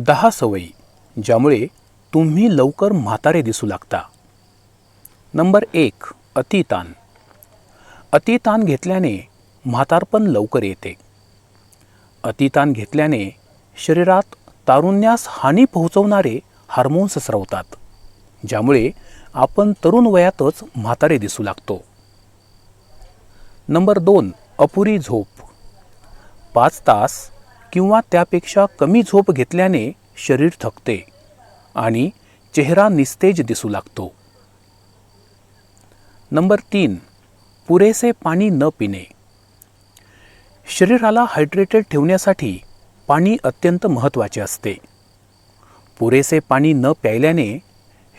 दहा सवयी ज्यामुळे तुम्ही लवकर म्हातारे दिसू लागता. नंबर एक अतिताण अतिताण घेतल्याने म्हातारपण लवकर येते. अतिताण घेतल्याने शरीरात तारुण्यास हानी पोहोचवणारे हार्मोन्स स्रवतात ज्यामुळे आपण तरुण वयातच म्हातारे दिसू लागतो. नंबर दोन अपुरी झोप. पाच तास किंवा त्यापेक्षा कमी झोप घेतल्याने शरीर थकते आणि चेहरा निस्तेज दिसू लागतो. नंबर तीन पुरेसे पाणी न पिणे. शरीराला हायड्रेटेड ठेवण्यासाठी पाणी अत्यंत महत्त्वाचे असते. पुरेसे पाणी न प्यायल्याने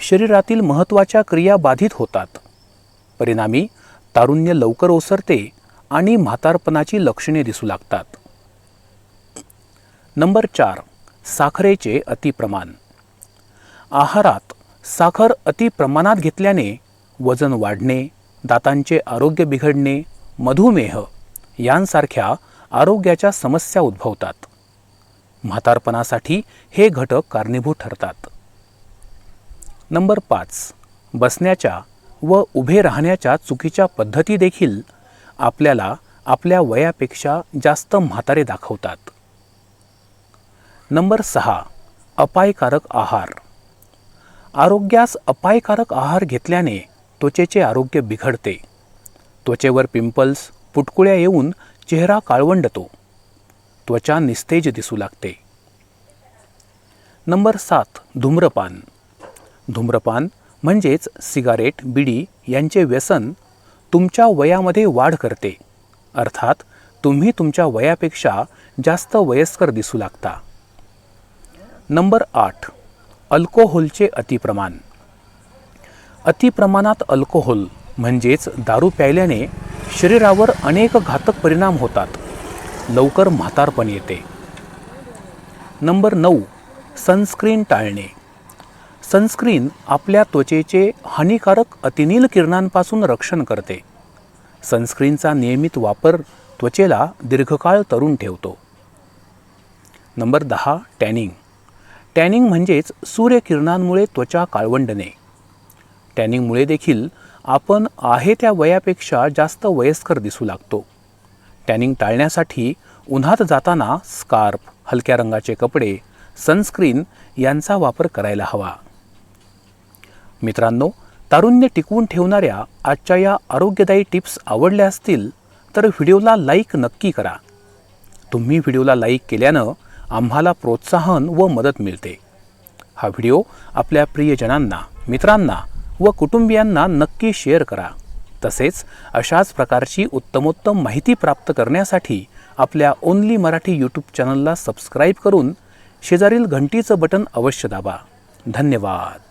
शरीरातील महत्त्वाच्या क्रिया बाधित होतात. परिणामी तारुण्य लवकर ओसरते आणि म्हातारपणाची लक्षणे दिसू लागतात. नंबर चार साखरेचे अतिप्रमाण. आहारात साखर अतिप्रमाणात घेतल्याने वजन वाढणे दातांचे आरोग्य बिघडणे मधुमेह यांसारख्या आरोग्याच्या समस्या उद्भवतात. म्हातारपणासाठी हे घटक कारणीभूत ठरतात. नंबर पाच बसण्याच्या व उभे राहण्याच्या चुकीच्या पद्धती देखील आपल्याला आपल्या वयापेक्षा जास्त म्हातारे दाखवतात. नंबर सहा अपायकारक आहार. आरोग्यास अपायकारक आहार घेतल्याने त्वचेचे आरोग्य बिघडते. त्वचेवर पिंपल्स पुटकुळ्या येऊन चेहरा काळवंडतो. त्वचा निस्तेज दिसू लागते. नंबर सात धूम्रपान. धूम्रपान म्हणजेच सिगारेट बिडी यांचे व्यसन तुमच्या वयामध्ये वाढ करते. अर्थात तुम्ही तुमच्या वयापेक्षा जास्त वयस्कर दिसू लागता. नंबर आठ अल्कोहोलचे अतिप्रमाण. अतिप्रमाणात अल्कोहोल म्हणजेच दारू प्यायल्याने शरीरावर अनेक घातक परिणाम होतात. लवकर म्हातारपण येते. नंबर नऊ सनस्क्रीन टाळणे. सनस्क्रीन आपल्या त्वचेचे हानिकारक अतिनील किरणांपासून रक्षण करते. सनस्क्रीनचा नियमित वापर त्वचेला दीर्घकाळ तरुण ठेवतो. नंबर दहा टॅनिंग. टॅनिंग म्हणजेच सूर्यकिरणांमुळे त्वचा काळवंडणे. टॅनिंगमुळे देखील आपण आहे त्या वयापेक्षा जास्त वयस्कर दिसू लागतो. टॅनिंग टाळण्यासाठी उन्हात जाताना स्कार्फ हलक्या रंगाचे कपडे सनस्क्रीन यांचा वापर करायला हवा. मित्रांनो तारुण्य टिकवून ठेवणाऱ्या आजच्या या आरोग्यदायी टिप्स आवडल्या असतील तर व्हिडिओला लाईक नक्की करा. तुम्ही व्हिडिओला लाईक केल्यानं आम्हाला प्रोत्साहन व मदत मिळते. हा व्हिडिओ आपल्या प्रियजनांना मित्रांना व कुटुंबियांना नक्की शेअर करा. तसेच अशाच प्रकारची उत्तमोत्तम माहिती प्राप्त करण्यासाठी आपल्या ओनली मराठी यूट्यूब चॅनलला सबस्क्राईब करून शेजारील घंटीचं बटन अवश्य दाबा. धन्यवाद.